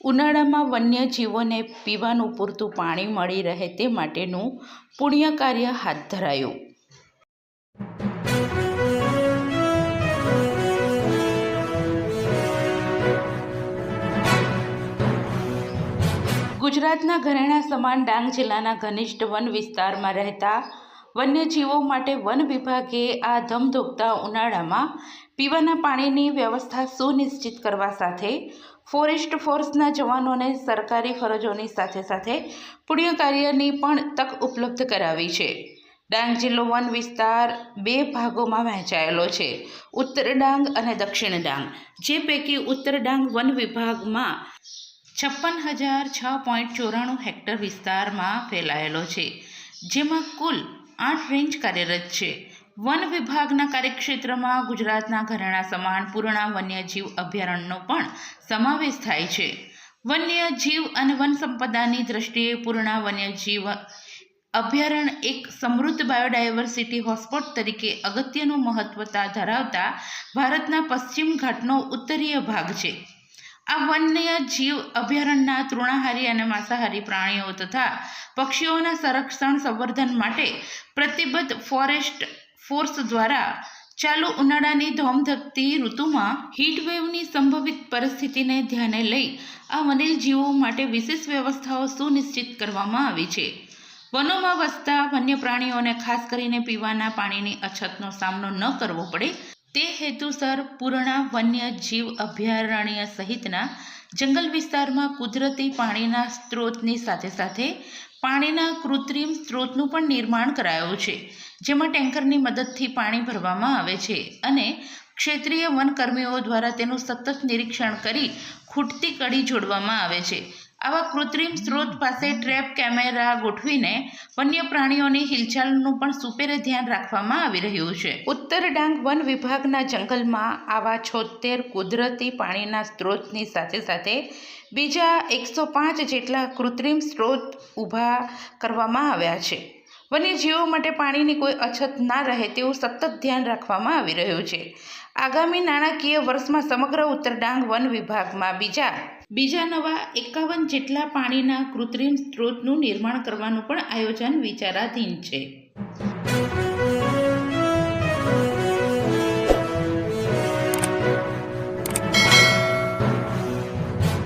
ઉનાળામાં વન્યજીવોને પીવાનું પૂરતું પાણી મળી રહે તે માટેનું પુણ્ય કાર્ય હાથ ધરાયું. ગુજરાતના ઘરેણા સમાન ડાંગ જિલ્લાના ઘનિષ્ઠ વન વિસ્તારમાં રહેતા વન્યજીવો માટે વન વિભાગે આ ધમધોકતા ઉનાળામાં પીવાના પાણીની વ્યવસ્થા સુનિશ્ચિત કરવા સાથે ફોરેસ્ટ ફોર્સના જવાનોને સરકારી ફરજોની સાથે સાથે પુણ્ય કાર્યની પણ તક ઉપલબ્ધ કરાવી છે. ડાંગ જિલ્લો વન વિસ્તાર બે ભાગોમાં વહેંચાયેલો છે. ઉત્તર ડાંગ અને દક્ષિણ ડાંગ, જે પૈકી ઉત્તર ડાંગ વન વિભાગમાં છપ્પન હજાર છ પોઈન્ટ ચોરાણું હેક્ટર વિસ્તારમાં ફેલાયેલો છે, જેમાં કુલ આઠ રેન્જ કાર્યરત છે. વન વિભાગના કાર્યક્ષેત્રમાં ગુજરાતના ઘરેણા સમાન, પૂર્ણા વન્યજીવ અભયારણ્યનો પણ સમાવેશ થાય છે. વન્યજીવ અને વન સંપદાની દ્રષ્ટિએ પૂર્ણા વન્યજીવ અભયારણ્ય એક સમૃદ્ધ બાયોડાયવર્સિટી હોટસ્પોટ તરીકે અગત્યનું મહત્વતા ધરાવતા ભારતના પશ્ચિમ ઘાટનો ઉત્તરીય ભાગ છે. આ વન્ય જીવ અભયારણ્યના તૃણાહારી અને માંસાહારી પ્રાણીઓ તથા પક્ષીઓના સંરક્ષણ સંવર્ધન માટે પ્રતિબદ્ધ ફોરેસ્ટ ફોર્સ દ્વારા ચાલુ ઉનાળાની ધોમધકતી ઋતુમાં હીટવેવની સંભવિત પરિસ્થિતિને ધ્યાને લઈ આ વનિલ જીવો માટે વિશેષ વ્યવસ્થાઓ સુનિશ્ચિત કરવામાં આવી છે. વનોમાં વસતા વન્ય પ્રાણીઓને ખાસ કરીને પીવાના પાણીની અછતનો સામનો ન કરવો પડે તે હેતુસર પૂર્ણા વન્ય જીવ અભયારણ્ય સહિતના જંગલ વિસ્તારમાં કુદરતી પાણીના સ્ત્રોતની સાથે સાથે પાણીના કૃત્રિમ સ્ત્રોતનું પણ નિર્માણ કરાયું છે, જેમાં ટેન્કરની મદદથી પાણી ભરવામાં આવે છે અને ક્ષેત્રીય વનકર્મીઓ દ્વારા તેનું સતત નિરીક્ષણ કરી ખૂટતી કડી જોડવામાં આવે છે. આવા કૃત્રિમ સ્ત્રોત પાસે ટ્રેપ કેમેરા ગોઠવીને વન્ય પ્રાણીઓની હિલચાલનું પણ સુપેરે ધ્યાન રાખવામાં આવી રહ્યું છે. ઉત્તર ડાંગ વન વિભાગના જંગલમાં આવા છોતેર કુદરતી પાણીના સ્ત્રોતની સાથે સાથે બીજા એકસો પાંચ જેટલા કૃત્રિમ સ્ત્રોત ઊભા કરવામાં આવ્યા છે. વન્યજીવો માટે પાણીની કોઈ અછત ના રહે તેવું સતત ધ્યાન રાખવામાં આવી રહ્યું છે. આગામી નાણાકીય વર્ષમાં સમગ્ર ઉત્તર ડાંગ વન વિભાગમાં બીજા બીજા નવા એકાવન જેટલા પાણીના કૃત્રિમ સ્ત્રોતનું નિર્માણ કરવાનું પણ આયોજન વિચારાધીન છે.